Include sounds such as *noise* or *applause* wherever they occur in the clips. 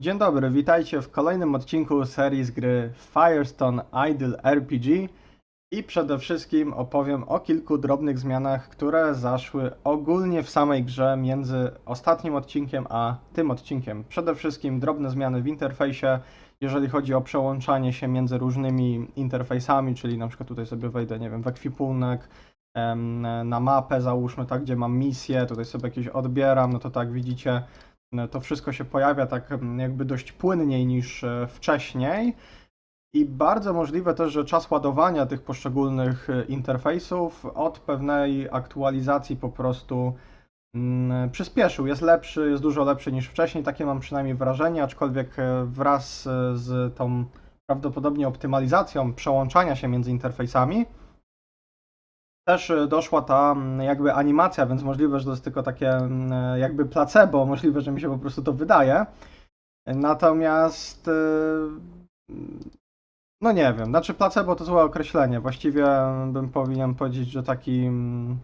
Dzień dobry, witajcie w kolejnym odcinku serii z gry Firestone Idle RPG i przede wszystkim opowiem o kilku drobnych zmianach, które zaszły ogólnie w samej grze między ostatnim odcinkiem a tym odcinkiem. Przede wszystkim drobne zmiany w interfejsie, jeżeli chodzi o przełączanie się między różnymi interfejsami, czyli na przykład tutaj sobie wejdę, nie wiem, w ekwipunek, na mapę załóżmy, tak, gdzie mam misję, tutaj sobie jakieś odbieram, no to tak widzicie, to wszystko się pojawia tak mm, jakby dość płynniej niż e, wcześniej. I bardzo możliwe też, że czas ładowania tych poszczególnych e, interfejsów od pewnej aktualizacji po prostu mm, przyspieszył. Jest lepszy, jest dużo lepszy niż wcześniej, takie mam przynajmniej wrażenie, aczkolwiek e, wraz z tą prawdopodobnie optymalizacją przełączania się między interfejsami też e, doszła ta mm, jakby animacja, więc możliwe, że to jest tylko takie mm, e, jakby placebo, możliwe, że mi się po prostu to wydaje. Natomiast e, no nie wiem, znaczy placebo to złe określenie. Właściwie bym powinien powiedzieć, że taki mm,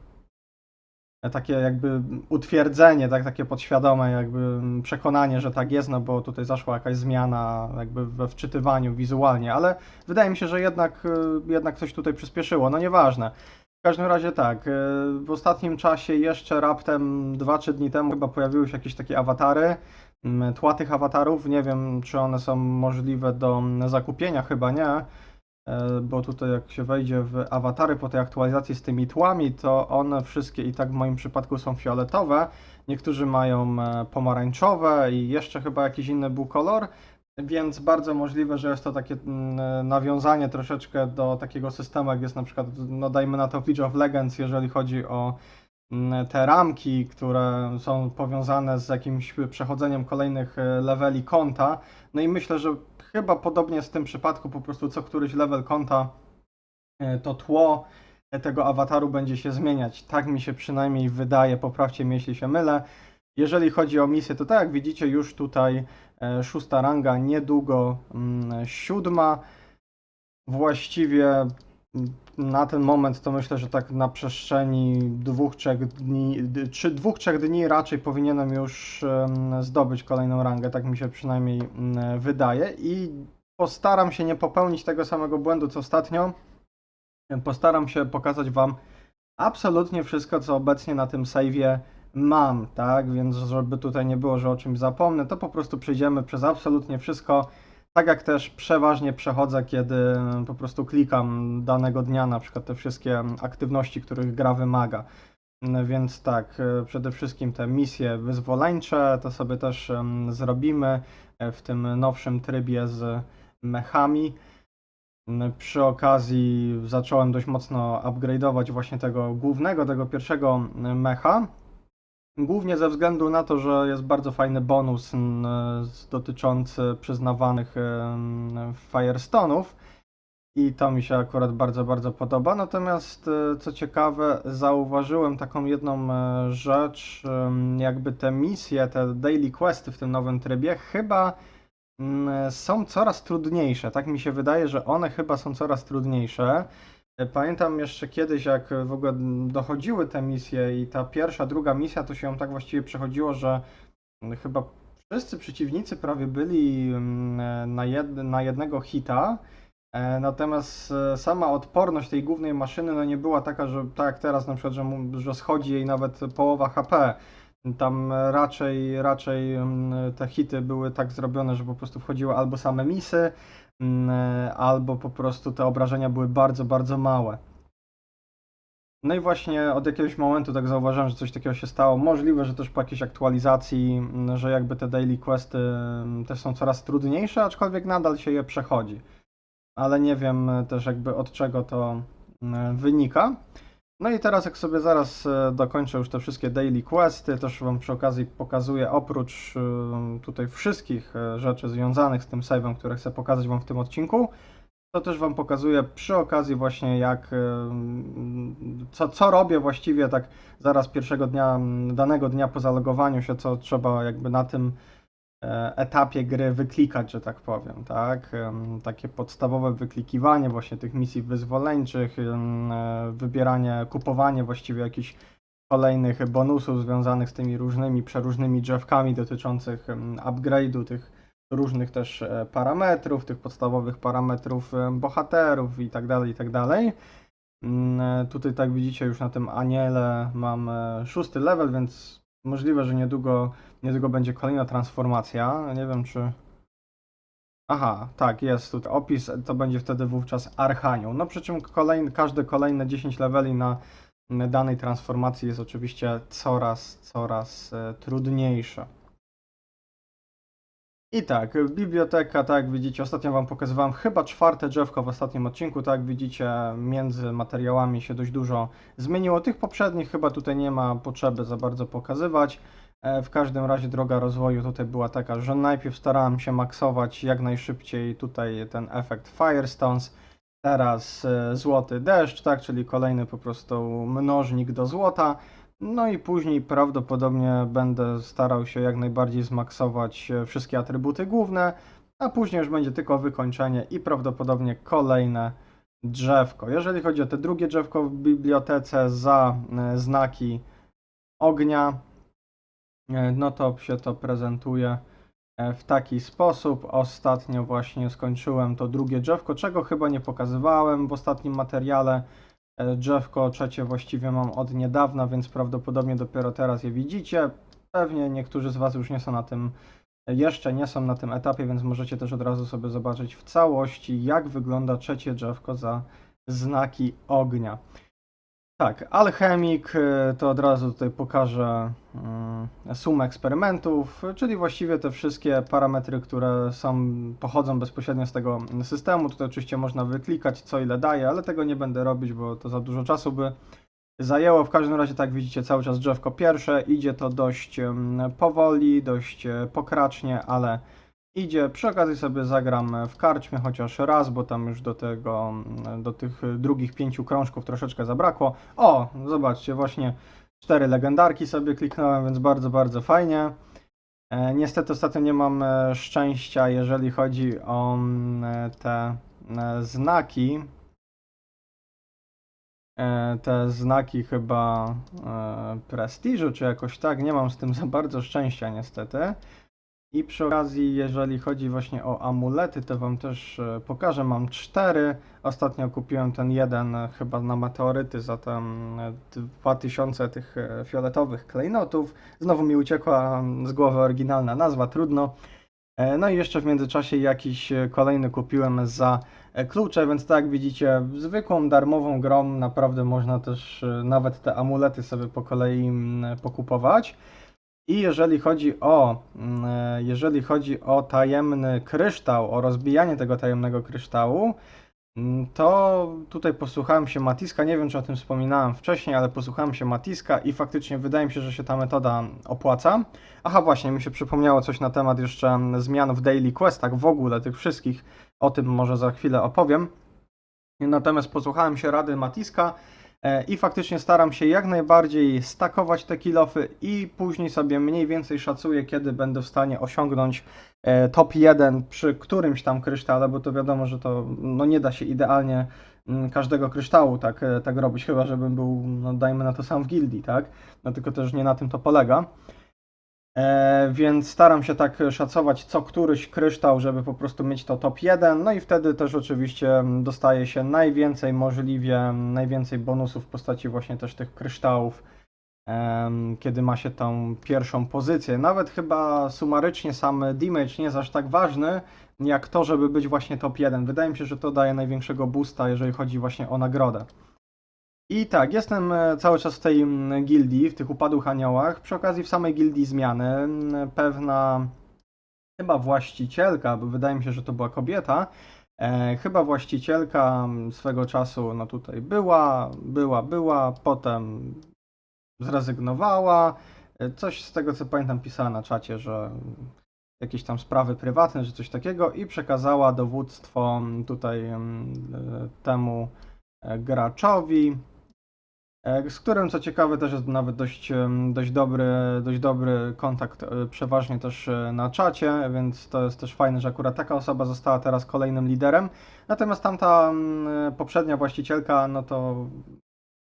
takie jakby utwierdzenie, tak, takie podświadome jakby mm, przekonanie, że tak jest, no bo tutaj zaszła jakaś zmiana jakby we wczytywaniu wizualnie, ale wydaje mi się, że jednak, jednak coś tutaj przyspieszyło, no nieważne. W każdym razie tak, y, w ostatnim czasie jeszcze raptem 2-3 dni temu chyba pojawiły się jakieś takie awatary, mm, tła tych awatarów, nie wiem czy one są możliwe do zakupienia, chyba nie, e, bo tutaj jak się wejdzie w awatary po tej aktualizacji z tymi tłami, to one wszystkie i tak w moim przypadku są fioletowe, niektórzy mają e, pomarańczowe i jeszcze chyba jakiś inny był kolor, więc bardzo możliwe, że jest to takie mm, nawiązanie troszeczkę do takiego systemu, jak jest na przykład, no dajmy na to League of Legends, jeżeli chodzi o mm, te ramki, które są powiązane z jakimś przechodzeniem kolejnych e, leveli konta. No i myślę, że chyba podobnie w tym przypadku, po prostu co któryś level konta e, to tło tego awataru będzie się zmieniać. Tak mi się przynajmniej wydaje, poprawcie mnie jeśli się mylę. Jeżeli chodzi o misję, to tak jak widzicie już tutaj e, szósta ranga, niedługo mm, siódma. Właściwie mm, na ten moment to myślę, że tak na przestrzeni dwóch, trzech dni, czy dwóch, trzech dni raczej powinienem już zdobyć kolejną rangę, tak mi się przynajmniej mm, wydaje i postaram się nie popełnić tego samego błędu co ostatnio. Postaram się pokazać Wam absolutnie wszystko, co obecnie na tym save'ie mam, tak? Więc żeby tutaj nie było, że o czymś zapomnę, to po prostu przejdziemy przez absolutnie wszystko. Tak jak też przeważnie przechodzę, kiedy po prostu klikam danego dnia, na przykład te wszystkie aktywności, których gra wymaga. Więc tak, e, przede wszystkim te misje wyzwoleńcze to sobie też zrobimy e, w tym nowszym trybie z mechami. Przy okazji zacząłem dość mocno upgrade'ować właśnie tego głównego, tego pierwszego mecha. Głównie ze względu na to, że jest bardzo fajny bonus dotyczący przyznawanych Firestone'ów i to mi się akurat bardzo, bardzo podoba. Natomiast e, co ciekawe, zauważyłem taką jedną e, rzecz, jakby te misje, te daily questy w tym nowym trybie chyba są coraz trudniejsze. Tak mi się wydaje, że one chyba są coraz trudniejsze. Pamiętam jeszcze kiedyś, jak w ogóle dochodziły te misje i ta pierwsza, druga misja, to się tak właściwie przechodziło, że chyba wszyscy przeciwnicy prawie byli mm, na, jed na jednego hita. E, Natomiast e, sama odporność tej głównej maszyny no nie była taka, że tak jak teraz na przykład, że, że schodzi jej nawet połowa HP. Tam raczej, raczej mm, te hity były tak zrobione, że po prostu wchodziły albo same misy, albo po prostu te obrażenia były bardzo, bardzo małe. No i właśnie od jakiegoś momentu tak zauważyłem, że coś takiego się stało. Możliwe, że też po jakiejś aktualizacji, mm, że jakby te daily questy mm, też są coraz trudniejsze, aczkolwiek nadal się je przechodzi. Ale nie wiem e, też jakby od czego to mm, wynika. No i teraz jak sobie zaraz e, dokończę już te wszystkie daily questy, też Wam przy okazji pokazuję oprócz e, tutaj wszystkich e, rzeczy związanych z tym save'em, które chcę pokazać Wam w tym odcinku, to też Wam pokazuję przy okazji właśnie jak, co, co robię właściwie tak zaraz pierwszego dnia, danego dnia po zalogowaniu się, co trzeba jakby na tym etapie gry wyklikać, że tak powiem, tak? Takie podstawowe wyklikiwanie właśnie tych misji wyzwoleńczych, e, wybieranie, kupowanie właściwie jakichś kolejnych bonusów związanych z tymi różnymi, przeróżnymi drzewkami dotyczących upgrade'u tych różnych też e, parametrów, tych podstawowych parametrów e, bohaterów i tak dalej, i tak dalej. Mm, e, Tutaj, tak widzicie, już na tym aniele mam e, szósty level, więc możliwe, że niedługo, niedługo będzie kolejna transformacja. Nie wiem, czy. Aha, tak, jest tutaj opis, to będzie wtedy wówczas Archanioł. No przy czym kolejny, każde kolejne 10 leveli na danej transformacji jest oczywiście coraz, coraz e, trudniejsze. I tak, biblioteka, tak jak widzicie, ostatnio Wam pokazywałem chyba czwarte drzewko w ostatnim odcinku, tak jak widzicie, między materiałami się dość dużo zmieniło. Tych poprzednich chyba tutaj nie ma potrzeby za bardzo pokazywać. E, W każdym razie droga rozwoju tutaj była taka, że najpierw starałem się maksować jak najszybciej tutaj ten efekt Firestones, teraz e, złoty deszcz, tak, czyli kolejny po prostu mnożnik do złota. No i później prawdopodobnie będę starał się jak najbardziej zmaksować e, wszystkie atrybuty główne, a później już będzie tylko wykończenie i prawdopodobnie kolejne drzewko. Jeżeli chodzi o te drugie drzewko w bibliotece za e, znaki ognia, e, no to się to prezentuje w taki sposób. Ostatnio właśnie skończyłem to drugie drzewko, czego chyba nie pokazywałem w ostatnim materiale. E, Drzewko trzecie właściwie mam od niedawna, więc prawdopodobnie dopiero teraz je widzicie. Pewnie niektórzy z Was już nie są na tym, jeszcze nie są na tym etapie, więc możecie też od razu sobie zobaczyć w całości, jak wygląda trzecie drzewko za znaki ognia. Tak, alchemik y, to od razu tutaj pokażę mm, sumę eksperymentów, czyli właściwie te wszystkie parametry, które są, pochodzą bezpośrednio z tego systemu. Tutaj oczywiście można wyklikać co ile daje, ale tego nie będę robić, bo to za dużo czasu by zajęło. W każdym razie, tak widzicie, cały czas drzewko pierwsze. Idzie to dość powoli, dość e, pokracznie, ale idzie. Przy okazji sobie zagram w karczmie chociaż raz, bo tam już do tego, do tych drugich pięciu krążków troszeczkę zabrakło. O, zobaczcie, właśnie cztery legendarki sobie kliknąłem, więc bardzo, bardzo fajnie. E, niestety ostatnio nie mam e, szczęścia, jeżeli chodzi o mm, e, te znaki. Te znaki chyba prestiżu, czy jakoś tak. Nie mam z tym za bardzo szczęścia, niestety. I przy okazji, jeżeli chodzi właśnie o amulety, to Wam też e, pokażę. Mam cztery. Ostatnio kupiłem ten jeden e, chyba na meteoryty za tam e, 2000 tych fioletowych klejnotów. Znowu mi uciekła z głowy oryginalna nazwa, trudno. No i jeszcze w międzyczasie jakiś kolejny kupiłem za klucze, więc tak jak widzicie, zwykłą darmową grą naprawdę można też nawet te amulety sobie po kolei pokupować. I jeżeli chodzi o, mm, e, jeżeli chodzi o tajemny kryształ, o rozbijanie tego tajemnego kryształu, mm, to tutaj posłuchałem się Matiska, nie wiem czy o tym wspominałem wcześniej, ale posłuchałem się Matiska i faktycznie wydaje mi się, że się ta metoda opłaca. Aha, właśnie, mi się przypomniało coś na temat jeszcze mm, zmian w Daily Questach, w ogóle tych wszystkich, o tym może za chwilę opowiem. Natomiast posłuchałem się rady Matiska i faktycznie staram się jak najbardziej stakować te kilofy i później sobie mniej więcej szacuję, kiedy będę w stanie osiągnąć e, top 1 przy którymś tam krysztale, bo to wiadomo, że to no nie da się idealnie mm, każdego kryształu tak, e, tak robić, chyba żebym był, no dajmy na to sam w gildii, tak? No tylko też nie na tym to polega. E, więc staram się tak szacować co któryś kryształ, żeby po prostu mieć to top 1. No i wtedy też oczywiście mm, dostaje się najwięcej możliwie, mm, najwięcej bonusów w postaci właśnie też tych kryształów, kiedy ma się tą pierwszą pozycję. Nawet chyba sumarycznie sam damage nie jest aż tak ważny, jak to, żeby być właśnie top 1. Wydaje mi się, że to daje największego boosta, jeżeli chodzi właśnie o nagrodę. I tak, jestem e, cały czas w tej gildii, w tych upadłych aniołach. Przy okazji w samej gildii zmiany pewna chyba właścicielka, bo wydaje mi się, że to była kobieta, e, chyba właścicielka swego czasu no tutaj była, była, była, potem zrezygnowała. E, Coś z tego co pamiętam pisała na czacie, że jakieś tam sprawy prywatne, czy coś takiego i przekazała dowództwo tutaj e, temu graczowi, z którym co ciekawe też jest nawet dość, dość dobry, dość dobry kontakt, e, przeważnie też e, na czacie, więc to jest też fajne, że akurat taka osoba została teraz kolejnym liderem. Natomiast tamta mm, poprzednia właścicielka, no to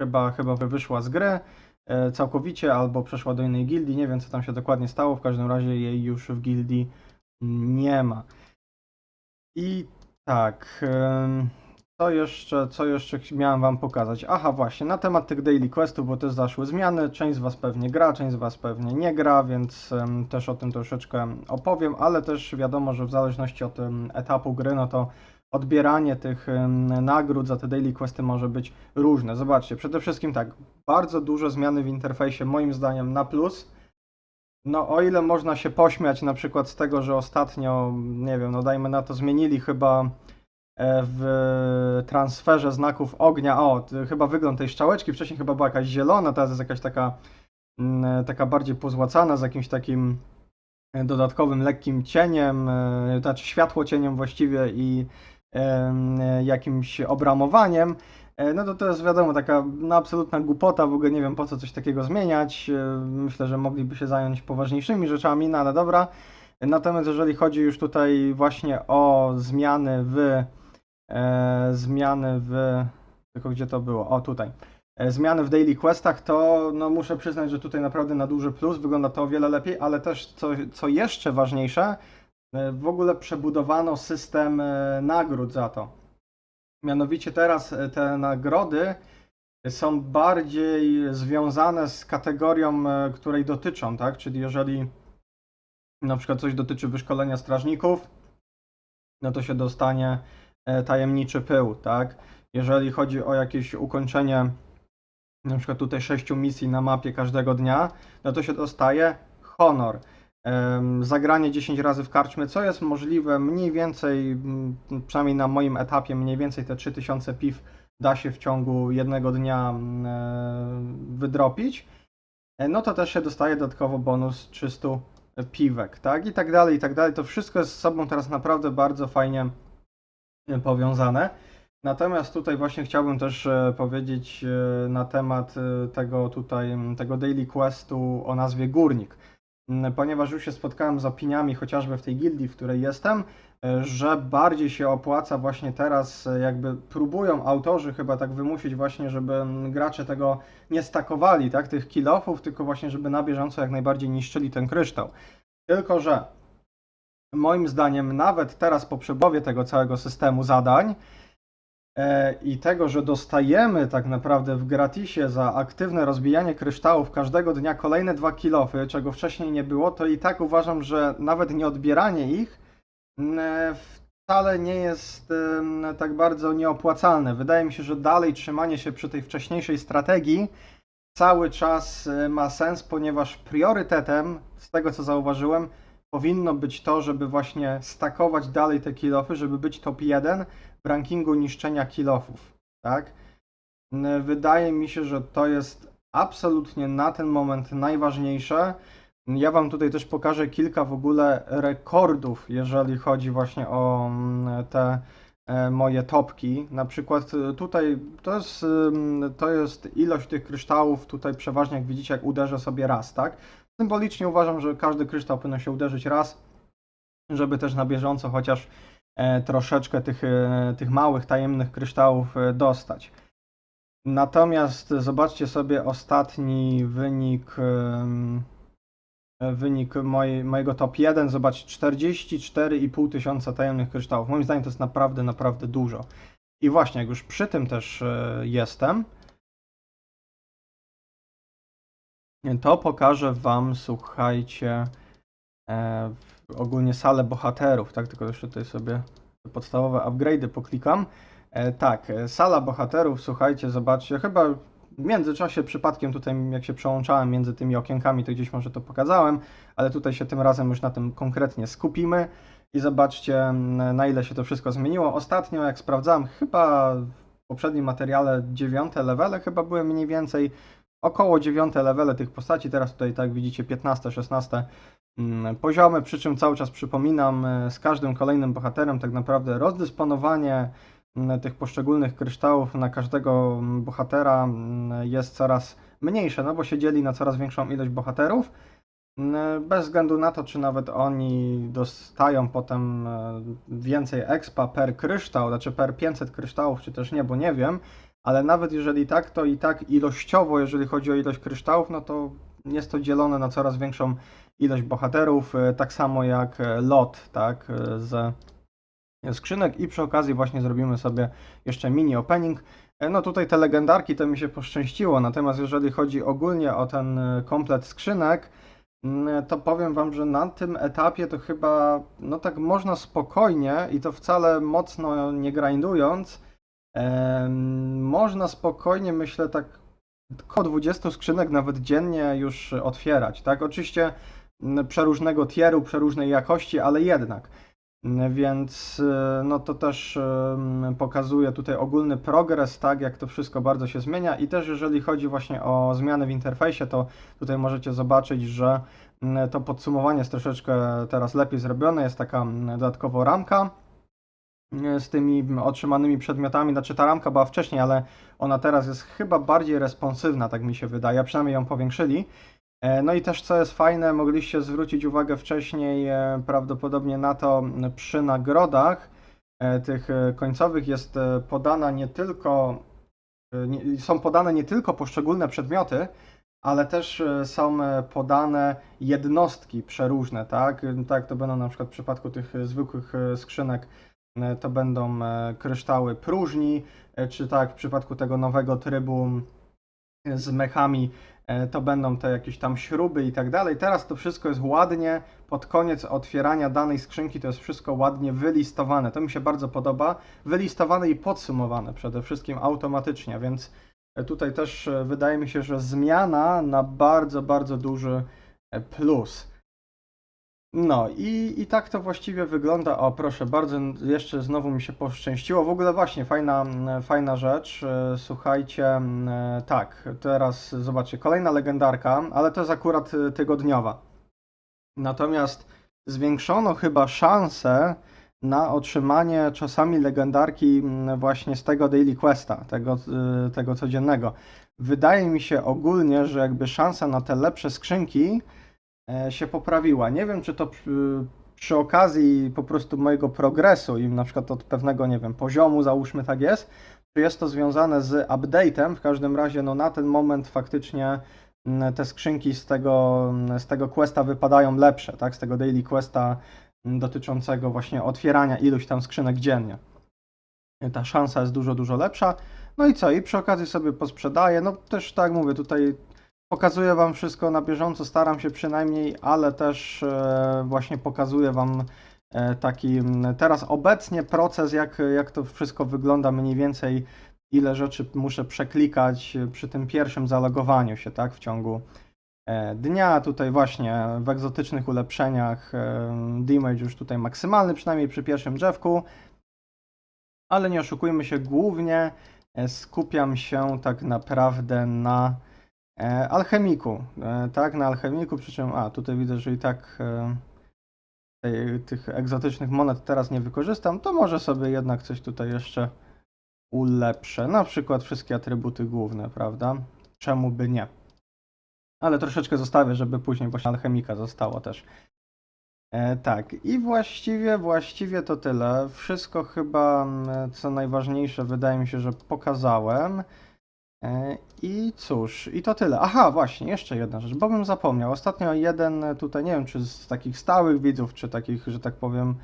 chyba, chyba wyszła z gry e, całkowicie albo przeszła do innej gildii, nie wiem co tam się dokładnie stało, w każdym razie jej już w gildii nie ma. I tak, co jeszcze, co jeszcze miałem wam pokazać? Aha, właśnie, na temat tych daily questów, bo też zaszły zmiany, część z was pewnie gra, część z was pewnie nie gra, więc em, też o tym troszeczkę opowiem, ale też wiadomo, że w zależności od em, etapu gry, no to odbieranie tych em, nagród za te daily questy może być różne. Zobaczcie, przede wszystkim tak, bardzo duże zmiany w interfejsie, moim zdaniem na plus. No, o ile można się pośmiać na przykład z tego, że ostatnio, nie wiem, no dajmy na to, zmienili chyba w transferze znaków ognia, o, chyba wygląd tej strzałeczki, wcześniej chyba była jakaś zielona, teraz jest jakaś taka, mm, taka bardziej pozłacana, z jakimś takim e, dodatkowym lekkim cieniem, e, znaczy światło cieniem właściwie i e, jakimś obramowaniem. E, No to jest wiadomo, taka no, absolutna głupota, w ogóle nie wiem po co coś takiego zmieniać. E, Myślę, że mogliby się zająć poważniejszymi rzeczami, no ale dobra. Natomiast jeżeli chodzi już tutaj właśnie o zmiany w e, zmiany w tylko gdzie to było? O tutaj. E, Zmiany w daily questach, to no, muszę przyznać, że tutaj naprawdę na duży plus wygląda to o wiele lepiej, ale też co, co jeszcze ważniejsze, e, w ogóle przebudowano system e, nagród za to. Mianowicie teraz e, te nagrody są bardziej związane z kategorią, e, której dotyczą, tak? Czyli jeżeli na przykład coś dotyczy wyszkolenia strażników, no to się dostanie e, tajemniczy pył, tak? Jeżeli chodzi o jakieś ukończenie na przykład tutaj sześciu misji na mapie każdego dnia, no to się dostaje honor. Zagranie 10 razy w karczmie, co jest możliwe mniej więcej, mm, przynajmniej na moim etapie, mniej więcej te 3000 piw da się w ciągu jednego dnia mm, e, wydropić, e, no to też się dostaje dodatkowo bonus 300 piwek, tak? I tak dalej, i tak dalej. To wszystko jest z sobą teraz naprawdę bardzo fajnie e, powiązane. Natomiast tutaj właśnie chciałbym też e, powiedzieć e, na temat e, tego tutaj, tego daily questu o nazwie Górnik. Ponieważ już się spotkałem z opiniami chociażby w tej gildii, w której jestem, że bardziej się opłaca właśnie teraz, jakby próbują autorzy chyba tak wymusić właśnie, żeby gracze tego nie stakowali, tak, tych kill-offów, tylko właśnie, żeby na bieżąco jak najbardziej niszczyli ten kryształ. Tylko, że moim zdaniem nawet teraz po przebudowie tego całego systemu zadań e, i tego, że dostajemy tak naprawdę w gratisie za aktywne rozbijanie kryształów każdego dnia kolejne dwa kilofy, czego wcześniej nie było, to i tak uważam, że nawet nie odbieranie ich m, e, wcale nie jest tak bardzo nieopłacalne. Wydaje mi się, że dalej trzymanie się przy tej wcześniejszej strategii cały czas e, ma sens, ponieważ priorytetem, z tego co zauważyłem, powinno być to, żeby właśnie stakować dalej te kilofy, żeby być top 1 w rankingu niszczenia kilofów, tak? Wydaje mi się, że to jest absolutnie na ten moment najważniejsze. Ja Wam tutaj też pokażę kilka w ogóle rekordów, jeżeli chodzi właśnie o te e, moje topki. Na przykład e, tutaj to jest, to jest ilość tych kryształów, tutaj przeważnie jak widzicie, jak uderzę sobie raz, tak? Symbolicznie uważam, że każdy kryształ powinien się uderzyć raz, żeby też na bieżąco chociaż e, troszeczkę tych, e, tych małych, tajemnych kryształów e, dostać. Natomiast zobaczcie sobie ostatni wynik, wynik mojego top 1. Zobacz, 44,5 tysiąca tajemnych kryształów. Moim zdaniem to jest naprawdę, naprawdę dużo. I właśnie, jak już przy tym też jestem, to pokażę Wam, słuchajcie, e, ogólnie salę bohaterów, tak? Tylko jeszcze tutaj sobie podstawowe upgrade'y poklikam. E, tak, e, sala bohaterów, słuchajcie, zobaczcie, chyba w międzyczasie przypadkiem tutaj, jak się przełączałem między tymi okienkami, to gdzieś może to pokazałem, ale tutaj się tym razem już na tym konkretnie skupimy i zobaczcie, na ile się to wszystko zmieniło. Ostatnio, jak sprawdzałem, chyba w poprzednim materiale dziewiąte levele chyba były mniej więcej około dziewiąte levele tych postaci, teraz tutaj tak widzicie 15, 16 mm, poziomy, przy czym cały czas przypominam, e, z każdym kolejnym bohaterem tak naprawdę rozdysponowanie mm, tych poszczególnych kryształów na każdego mm, bohatera jest coraz mniejsze, no bo się dzieli na coraz większą ilość bohaterów. Bez względu na to, czy nawet oni dostają potem e, więcej expa per kryształ, znaczy per 500 kryształów, czy też nie, bo nie wiem, ale nawet jeżeli tak, to i tak ilościowo, jeżeli chodzi o ilość kryształów, no to jest to dzielone na coraz większą ilość bohaterów, e, tak samo jak e, lot, tak, e, z skrzynek i przy okazji właśnie zrobimy sobie jeszcze mini opening. No tutaj te legendarki to mi się poszczęściło, natomiast jeżeli chodzi ogólnie o ten komplet skrzynek, mm, to powiem Wam, że na tym etapie to chyba, no tak można spokojnie i to wcale mocno nie grindując, można spokojnie, myślę, tak około 20 skrzynek nawet dziennie już otwierać, tak? Oczywiście mm, przeróżnego tieru, przeróżnej jakości, ale jednak. Mm, Więc e, no to też pokazuje tutaj ogólny progres, tak, jak to wszystko bardzo się zmienia i też jeżeli chodzi właśnie o zmiany w interfejsie, to tutaj możecie zobaczyć, że mm, to podsumowanie jest troszeczkę teraz lepiej zrobione, jest taka dodatkowo ramka z tymi otrzymanymi przedmiotami, znaczy ta ramka była wcześniej, ale ona teraz jest chyba bardziej responsywna, tak mi się wydaje, przynajmniej ją powiększyli. E, No i też co jest fajne, mogliście zwrócić uwagę wcześniej e, prawdopodobnie na to przy nagrodach e, tych e, końcowych jest e, podana nie tylko, e, są podane nie tylko poszczególne przedmioty, ale też e, są e, podane jednostki przeróżne, tak? Tak to będą na przykład w przypadku tych e, zwykłych e, skrzynek e, to będą e, kryształy próżni, e, czy tak w przypadku tego nowego trybu z mechami e, to będą te jakieś tam śruby i tak dalej. Teraz to wszystko jest ładnie, pod koniec otwierania danej skrzynki to jest wszystko ładnie wylistowane. To mi się bardzo podoba. Wylistowane i podsumowane przede wszystkim automatycznie, więc e, tutaj też e, wydaje mi się, że zmiana na bardzo, bardzo duży e, plus. No i, i tak to właściwie wygląda. O, proszę bardzo, jeszcze znowu mi się poszczęściło. W ogóle właśnie fajna, fajna rzecz. E, Słuchajcie, e, tak, teraz zobaczcie, kolejna legendarka, ale to jest akurat e, tygodniowa. Natomiast zwiększono chyba szanse na otrzymanie czasami legendarki właśnie z tego Daily Questa, tego, tego codziennego. Wydaje mi się ogólnie, że jakby szansa na te lepsze skrzynki się poprawiła. Nie wiem, czy to przy, przy okazji po prostu mojego progresu i na przykład od pewnego, nie wiem, poziomu, załóżmy tak jest, czy jest to związane z update'em. W każdym razie, no na ten moment faktycznie te skrzynki z tego, z tego questa wypadają lepsze, tak? Z tego daily questa dotyczącego właśnie otwierania iluś tam skrzynek dziennie. Ta szansa jest dużo, dużo lepsza. No i co? I przy okazji sobie posprzedaję. No też tak mówię, tutaj Pokazuję Wam wszystko na bieżąco, staram się przynajmniej, ale też e, właśnie pokazuję Wam e, taki teraz obecnie proces, jak, jak to wszystko wygląda mniej więcej, ile rzeczy muszę przeklikać przy tym pierwszym zalogowaniu się, tak, w ciągu e, dnia. Tutaj właśnie w egzotycznych ulepszeniach damage już tutaj maksymalny, przynajmniej przy pierwszym drzewku, ale nie oszukujmy się, głównie skupiam się tak naprawdę na alchemiku, e, tak, na alchemiku, przy czym, a tutaj widzę, że i tak e, tych egzotycznych monet teraz nie wykorzystam, to może sobie jednak coś tutaj jeszcze ulepszę, na przykład wszystkie atrybuty główne, prawda? Czemu by nie? Ale troszeczkę zostawię, żeby później właśnie alchemika zostało też. E, tak, i właściwie, właściwie to tyle. Wszystko chyba, m, co najważniejsze, wydaje mi się, że pokazałem. E, I cóż, i to tyle. Aha, właśnie, jeszcze jedna rzecz, bo bym zapomniał. Ostatnio jeden tutaj, nie wiem, czy z takich stałych widzów, czy takich, że tak powiem,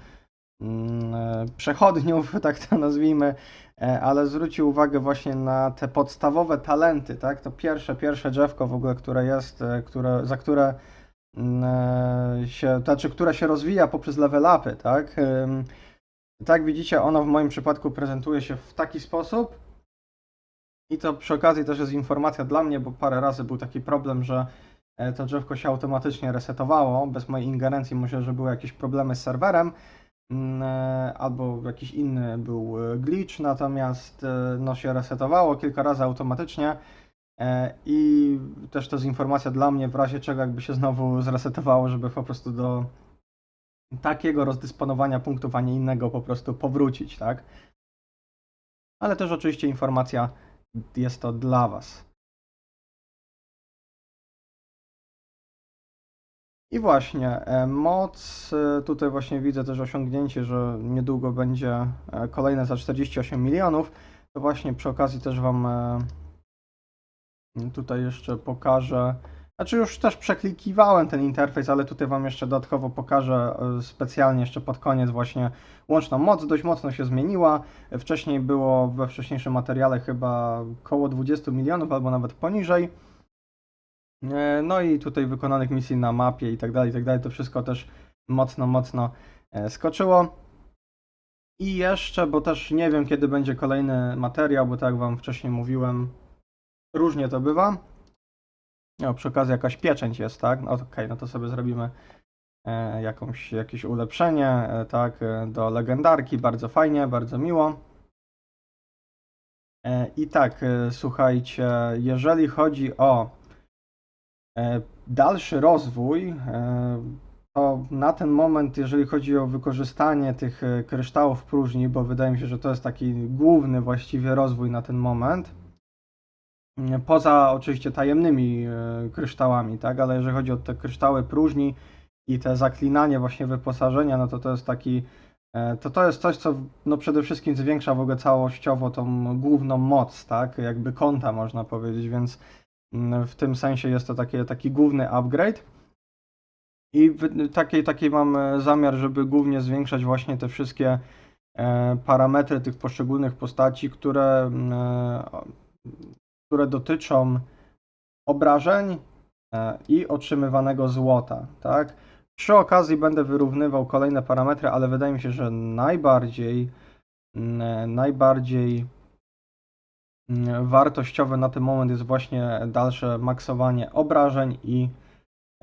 mm, e, przechodniów, *laughs* tak to nazwijmy, e, ale zwrócił uwagę właśnie na te podstawowe talenty, tak? To pierwsze, pierwsze drzewko w ogóle, które jest, które, za które mm, się, znaczy, które się rozwija poprzez level upy, tak? Tak widzicie, ono w moim przypadku prezentuje się w taki sposób, i to przy okazji też jest informacja dla mnie, bo parę razy był taki problem, że e, to drzewko się automatycznie resetowało bez mojej ingerencji. Myślę, że były jakieś problemy z serwerem mm, e, albo jakiś inny był e, glitch, natomiast no się resetowało kilka razy automatycznie. I też to jest informacja dla mnie, w razie czego jakby się znowu *laughs* zresetowało, żeby po prostu do takiego rozdysponowania punktów, a nie innego po prostu powrócić, tak? Ale też oczywiście informacja jest to dla Was. I właśnie, e, moc, e, tutaj właśnie widzę też osiągnięcie, że niedługo będzie e, kolejne za 48 milionów. To właśnie przy okazji też Wam tutaj jeszcze pokażę Znaczy już też przeklikiwałem ten interfejs, ale tutaj Wam jeszcze dodatkowo pokażę e, specjalnie jeszcze pod koniec właśnie łączną moc. Dość mocno się zmieniła. Wcześniej było we wcześniejszym materiale chyba około 20 milionów albo nawet poniżej. E, No i tutaj wykonanych misji na mapie i tak dalej, i tak dalej. To wszystko też mocno, mocno e, skoczyło. I jeszcze, bo też nie wiem kiedy będzie kolejny materiał, bo tak jak Wam wcześniej mówiłem, różnie to bywa. No, przy okazji jakaś pieczęć jest, tak? No okej, no to sobie zrobimy e, jakąś, jakieś ulepszenie, e, tak, e, do legendarki, bardzo fajnie, bardzo miło. E, I tak, e, słuchajcie, jeżeli chodzi o e, dalszy rozwój, e, to na ten moment, jeżeli chodzi o wykorzystanie tych e, kryształów próżni, bo wydaje mi się, że to jest taki główny właściwie rozwój na ten moment, Poza oczywiście tajemnymi e, kryształami, tak? Ale jeżeli chodzi o te kryształy próżni i te zaklinanie właśnie wyposażenia, no to to jest taki, e, to to jest coś, co no przede wszystkim zwiększa w ogóle całościowo tą główną moc, tak? Jakby konta można powiedzieć, więc mm, w tym sensie jest to takie, taki główny upgrade. I taki, taki mam e, zamiar, żeby głównie zwiększać właśnie te wszystkie parametry tych poszczególnych postaci, które mm, które dotyczą obrażeń e, i otrzymywanego złota, tak? Przy okazji będę wyrównywał kolejne parametry, ale wydaje mi się, że najbardziej mm, najbardziej mm, wartościowe na ten moment jest właśnie dalsze maksowanie obrażeń i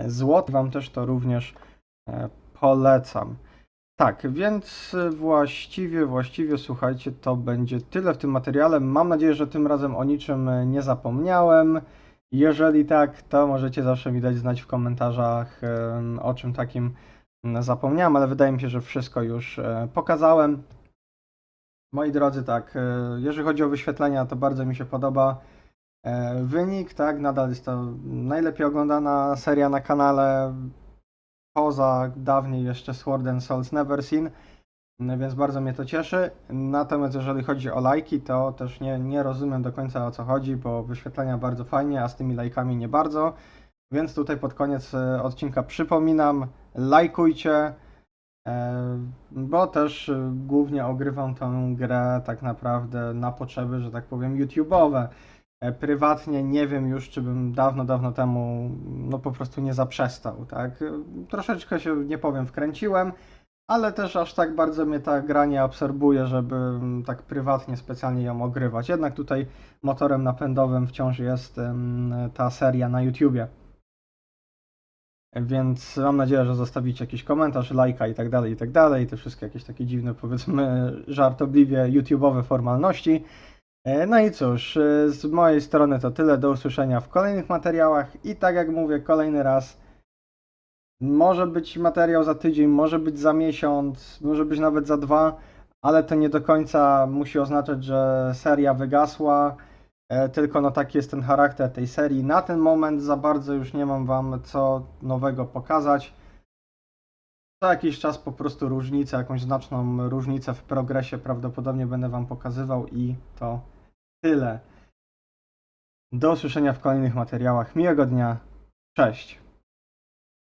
złota. Wam też to również e, polecam. Tak, więc właściwie, właściwie słuchajcie, to będzie tyle w tym materiale. Mam nadzieję, że tym razem o niczym nie zapomniałem. Jeżeli tak, to możecie zawsze mi dać znać w komentarzach, em, o czym takim mm, zapomniałem, ale wydaje mi się, że wszystko już pokazałem. Moi drodzy, tak, jeżeli chodzi o wyświetlenia, to bardzo mi się podoba wynik, tak, nadal jest to najlepiej oglądana seria na kanale poza dawniej jeszcze Sword and Souls Never Seen, więc bardzo mnie to cieszy. Natomiast jeżeli chodzi o lajki, to też nie, nie rozumiem do końca o co chodzi, bo wyświetlenia bardzo fajnie, a z tymi lajkami nie bardzo. Więc tutaj pod koniec e, odcinka przypominam, lajkujcie, e, bo też e, głównie ogrywam tę grę tak naprawdę na potrzeby, że tak powiem, YouTube'owe. E, Prywatnie nie wiem już, czy bym dawno, dawno temu no po prostu nie zaprzestał, tak? E, Troszeczkę się, nie powiem, wkręciłem, ale też aż tak bardzo mnie ta gra nie absorbuje, żeby tak prywatnie specjalnie ją ogrywać. Jednak tutaj motorem napędowym wciąż jest ta seria na YouTubie. Więc mam nadzieję, że zostawicie jakiś komentarz, lajka i tak dalej, i tak dalej. Te wszystkie jakieś takie dziwne, powiedzmy, *laughs* żartobliwie YouTube'owe formalności. E, No i cóż, e, z mojej strony to tyle. Do usłyszenia w kolejnych materiałach. I tak jak mówię, kolejny raz. Może być materiał za tydzień, może być za miesiąc, może być nawet za dwa, ale to nie do końca musi oznaczać, że seria wygasła. E, Tylko no taki jest ten charakter tej serii. Na ten moment za bardzo już nie mam Wam co nowego pokazać. Co jakiś czas po prostu różnicę, jakąś znaczną różnicę w progresie prawdopodobnie będę Wam pokazywał i to tyle. Do usłyszenia w kolejnych materiałach. Miłego dnia. Cześć.